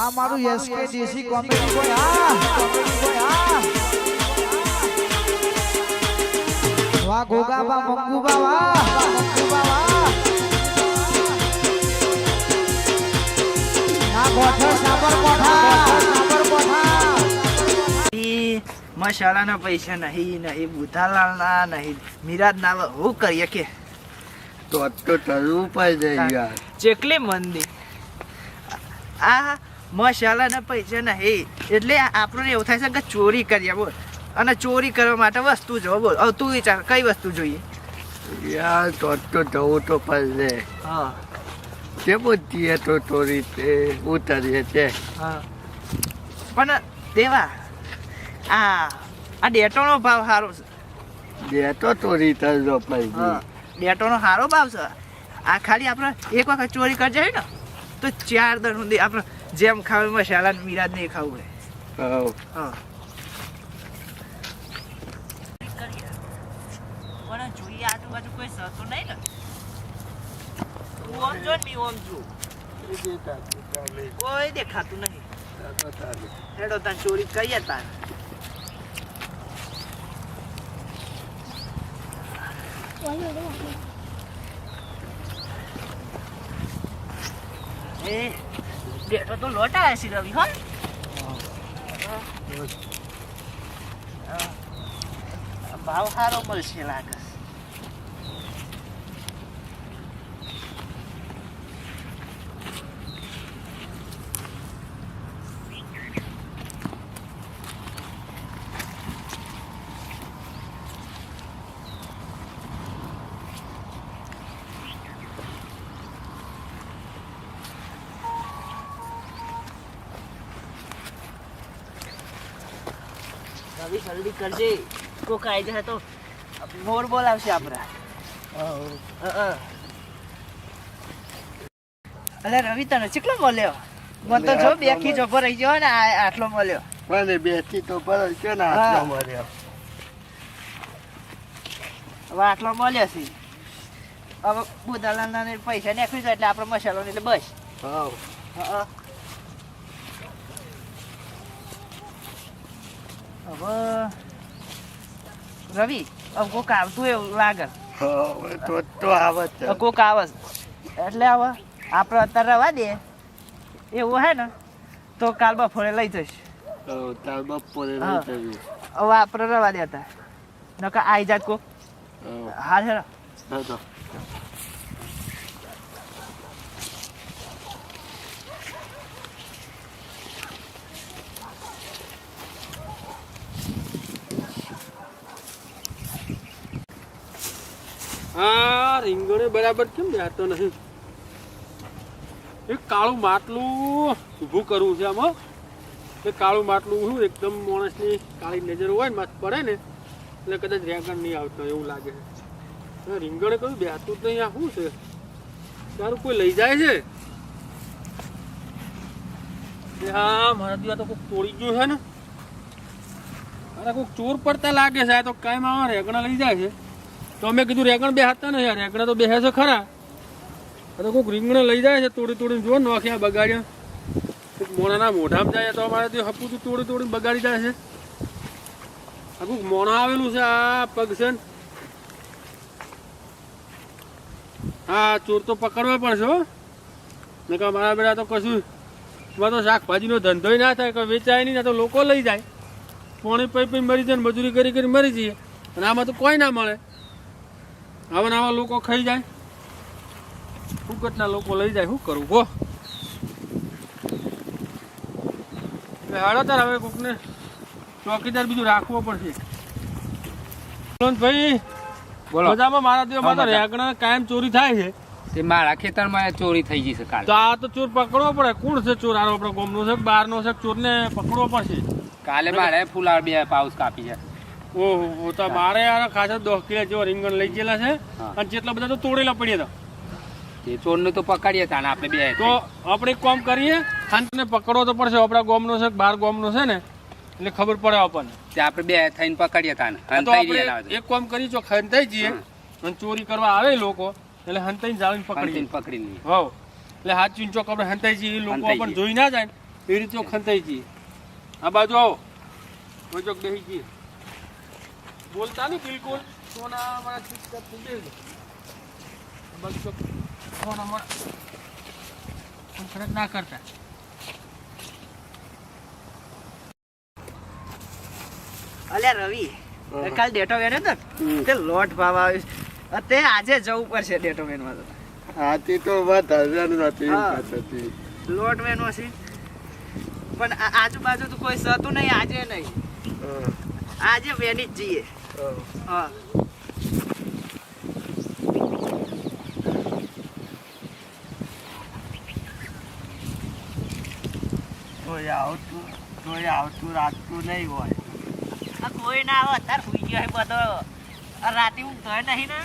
આ મારું એસકે દેશી કોમેડી બોય આ કોમેડી ગોગા બા મંગુ ગોગાબા મંગુબા વાહ. વાહ. ના ગોઠા સાબર કોઠા સાબર કોઠા ઈ મસાલાના પૈસા નહીં નહીં બુધાલાલના નહીં. મિરાજના હું કરીએ કે? તો તો કરવું પડે યાર. ચેકલી મંદી. આ મસાલાના પૈસા નહીં. એટલે આપણને એવું થાય છે કે ચોરી કરીએ બોલ. અને ચોરી કરવા માટે વસ્તુ જો બોલ. હવે તું વિચાર કઈ વસ્તુ જોઈએ? યાર તો તો જવું તો પડશે. હા. તે બધી તો તોરી તે ઉતરીએ છે. હા. પણ દેવા આ આ ડેટોનો ભાવ સારો છે. ડેટો તો તોરી તરજો પછી ડેટોનો સારો ભાવ છે. આ ખાલી આપણે એક વખત ચોરી કરી જાય ને તો ચાર દર સુધી આપણે જેમ ખાવું એમાં શાલા મિરાજ નહીં ખાવું હોય. હા. પણ જોઈએ આજુબાજુ કોઈ સતું નહીં ને. ઓમ જો ને ઓમ જો કોઈ દેખાતું નહીં. હેડો ચોરી કરીએ તાર એ બેટો તો લોટ છે રવિ હો. ભાવ સારો મળશે લાગે છે. રવિ જલ્દી કરજે. કોક આવી જાય તો મોર બોલાવશે આપણે. અલે રવિ તને ચેટલો મળ્યો? મને તો જો બે ખીચ ઊભો રહી ગયો ને આ આટલો મળ્યો. મને બેસી તો પર ગયો ને આટલો મળ્યો. હવે આટલો મળ્યો છે. હવે બુધાલાલના પૈસા નીકળી જાય એટલે આપણે મસાલો ને એટલે બસ. હા હા. હવે રવિ હવે કોક આવતું એવું લાગે. તો તો આવે કોક આવે એટલે હવે આપણે અત્યારે રવા દે એવું હે ને? તો કાલ બપોરે લઈ જઈશ. કાલ બપોરે લઈ જઈશ હવે આપણે રવા દેતા નકર આઈ જાત કોક. હા. છે હા આ રીંગણે બરાબર કેમ જાતો નથી. એક કાળું માટલું ઊભું કરવું છે આમાં એ કાળું માટલું શું એકદમ માણસની કાળી નજર હોય ને, માથે પડે ને, એટલે કદાચ રેગણ નહીં આવતો, એવું લાગે છે. રીંગણે કયું બેહતું જ નહીં, આ શું છે? તારું કોઈ લઈ જાય છે? હા, મારા દીવા તો કોઈક તોડી ગયું છે ને. અરે કોઈક ચોર પડતા લાગે છે, આ તો કાંઈ માં રેગણા લઈ જાય છે. તો અમે કીધું રેંકણ બે હતા ને યાર રેગણા તો બેસે છે ખરા. તો કોઈક રીંગણ લઈ જાય છે, તોડી તોડીને જો નોખ્યા બગાડ્યા. મોણાના મોઢામાં જાય તો અમારે તે હપું તોડી તોડીને બગાડી જાય છે. આ કોઈક મોણા આવેલું છે, આ પગ છે. હા, ચોર તો પકડવા પડશે હો. ને કે મારા બેટા તો કશું, એમાં તો શાકભાજીનો ધંધોય ના થાય કે વેચાય નહીં તો લોકો લઈ જાય. પોણી પૈ પૈ મરી જાય મજૂરી કરી કરી મરી જઈએ. અને આમાં તો કોઈ ના મળે. આવા આવા લોકો ખાઈ જાય. ફૂકટના લોકો લઈ જાય શું કરવું હો. એટલે હાડો તાર હવે કોકને ચોકીદાર બીજું રાખવો પડશે. ભાઈ બોલો. મારા દિવસમાં તો રેગણા કાયમ ચોરી થાય છે. તે મારા ખેતરમાં ચોરી થઈ ગઈ છે કાલે. તો આ તો ચોર પકડવો પડે. કોણ છે ચોર? આરો આપણો ગામનો છે બહારનો છે ચોરને પકડવો પડશે? કાલે મારે ફુલાર બે પાઉસ કાપી છે. ઓહો તો મારે યાર ખાસા દસ કિલો જેવા રીંગણ લઈ ગયેલા છે. અને જેટલા બધા તો તોડેલા પડ્યા હતા. એ ચોરને તો પકડીએ તાને આપણે બે. તો આપણે એક કામ કરીએ ખાનને પકડવો તો પડશે આપણા ગામનો છે બાર ગામનો છે ને એટલે ખબર પડે આપણને. તે આપણે બે થઈને પકડીએ તાને હંતાઈ એક કામ કરી જો ખંતાઈ જઈએ અને ચોરી કરવા આવે લોકો એટલે હંતાઈને જાળીને પકડી પકડી લઈએ. હવ એટલે હાથ ચોક આપણે હંતાઈ જઈએ લોકો પણ આપણને જોઈ ના જાય એ રીતે ખંતાઈ જઈએ. આ બાજુ આવો. ચોક બેસી જઈએ. બોલતા નહીં બિલકુલ. સોના મારા ચૂપચાપ થઈ બેસજો. આ સોના મારા ખરેખ ના કરતા. અલ્યા રવિ કાલ ડેટો વેનો તો તે લોટ ભાવ આવ્યો તે આજે જવું પડશે ડેટો વેનવા તો. હાથી તો નથી લોટ વેનો છે. પણ આજુબાજુ તો કોઈ સતું નહીં આજે નહીં. આજે વેની જ જઈએ. હા. કોઈ આવતું કોઈ આવતું રાખતું નહીં હોય. કોઈ ના આવે, અત્યારે સુઈ ગયો બધો. રાતે ઊંઘ નહીં ને.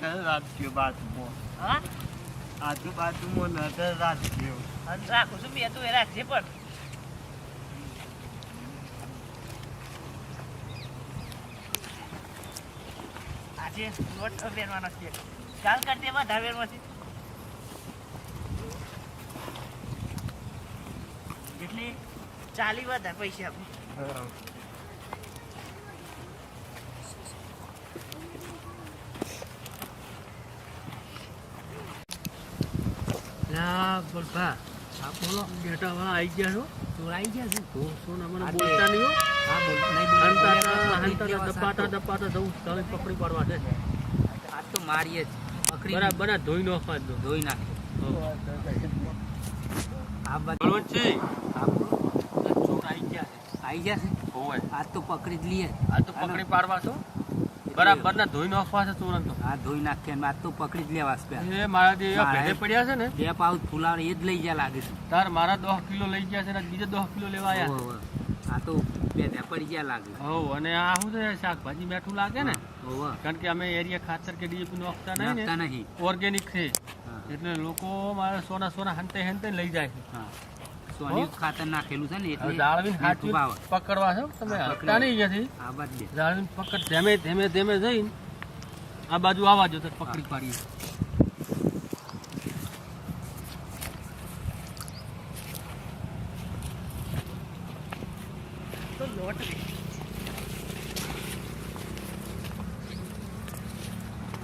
નજર રાખજો બાજુમાં. હા? આજુબાજુમાં નજર રાખજો અને રાખું છું બે તું એ રાખજે પણ. આજે લોટ વેરવાનો છે. ચાલ કરતે બધા છે. એટલે ચાલી બધા પૈસા આપો. હા. બોલભા આ બોલો. બેટા વાળા આવી ગયા છો? ગયા છે? તો સોના મને બોલતા નહીં હા. બોલ. નહીં હંતાતા હંતાતા દપાતા દપાતા જવું તળે પકડી પાડવા છે આ તો મારીએ જ. પકડી બરાબર ધોઈ નાખવા દો. ધોઈ નાખે. છે. ચોર આવી ગયા છે. આવી જશે હોવે આ તો પકડી જ લઈએ આ તો પકડી પાડવા છો બરાબર ના ધોઈ નાખવા છે તુરંત. હા ધોઈ નાખે આ તો પકડી જ લેવા છે એ મારા જે ભેડે પડ્યા છે ને? બે પાઉચ ફુલાવડે એ જ લઈ ગયા લાગે છે. તાર મારા દસ કિલો લઈ ગયા છે ને બીજા દસ કિલો લેવા આવ્યા હોવે, હોવે. આ તો બે પડી ગયા લાગે હો અને આ શું છે શાકભાજી મેઠું લાગે ને? હોવે. કારણ કે અમે એરિયા ખાતર કે ડીએપી નાખતા નહીં ઓર્ગેનિક છે. એટલે લોકો મારા સોના સોના હંતે હંતે લઈ જાય છે. હા. સોની ખાતર નાખેલું છે ને એટલે જાળવીને હાચવી પકડવા છો તમે? હા, હટતા નહીં અહીંયાથી આ બાજુ જાળવીને પકડ. ધીમે ધીમે ધીમે જઈને આ બાજુ આવવા જો તો પકડી પાડીએ. તો લોટ લે.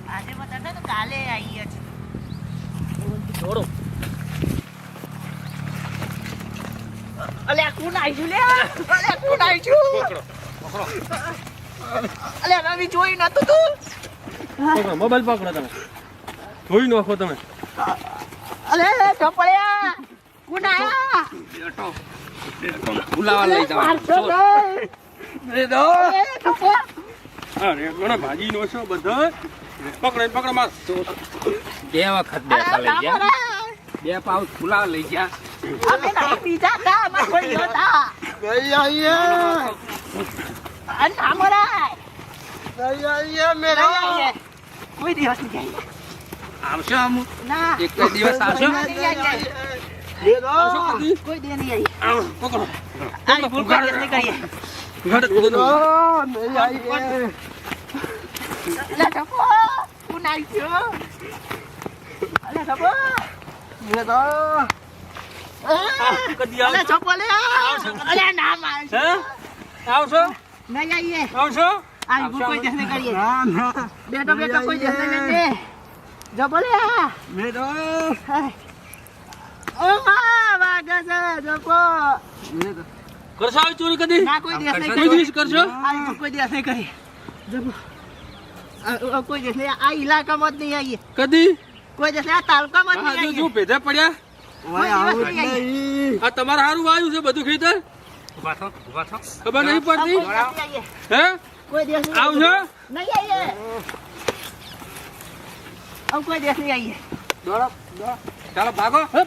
આજે બતાડે તો કાલે આવીએ છે દોડો અલ્યા કોણ આવ્યું લે અલ્યા કોણ આવીશું અલ્યા રવિ જોઈ નતું તું? પકડો મોબાઈલ પકડો તમે. જોઈ નાખો તમે. અલે ચપળ્યા કોણ આયા? ફુલાવર લઈ જાવ. અલે, ચપળા. હા રેગણો ભાજી નો છો બધા. પકડો પકડો માર. બે વખત બે લઈ ગયા. બે પાઉચ ફુલાવર લઈ ગયા. અમે નહીં પીધા તા, અમાર કોઈ નહોતા. નહીં આવીએ અને ના મરાય. નહીં નહીં મેરા. કોઈ દિવસ નહીં આવીએ. આવશો અમુક ના એક દિવસ આવશો કોઈ દિવસ નહીં આવીએ. પકડો દિવસ નહીં કરીએ. મેરા નહીં આવીએ અલે, ચપો, કોણ આવી ગયો? અલે, ચપો. મેરા કદી આવશો ચપો લે. અલે, ના મારશો. હે આવશો નહીં આવીએ. આવશો આવી કોઈ નહીં કરીએ. ના ના બેઠો બેઠો કોઈ દિવસ નહીં કરીએ. જપો લે. મેરા ઓ માં, વાગે છે, જપો. કરશો આવી ચોરી કદી ના, કોઈ દિવસ નહીં કોઈ. દિવસ કરશો કોઈ દિવસ નહીં. જપો. આ, આ, કોઈ દિવસ નહીં. આ ઇલાકામાં જ નહીં આવીએ. કદી કોઈ દેશ આ તાલુકામાં જ નહીં આવીએ જો આવીએ. પડ્યા આવું આ તમારે સારું વાયુ છે બધું ખેતર? ખબર નહીં પડતી. હે? દોડો ચાલો ભાગો. હવે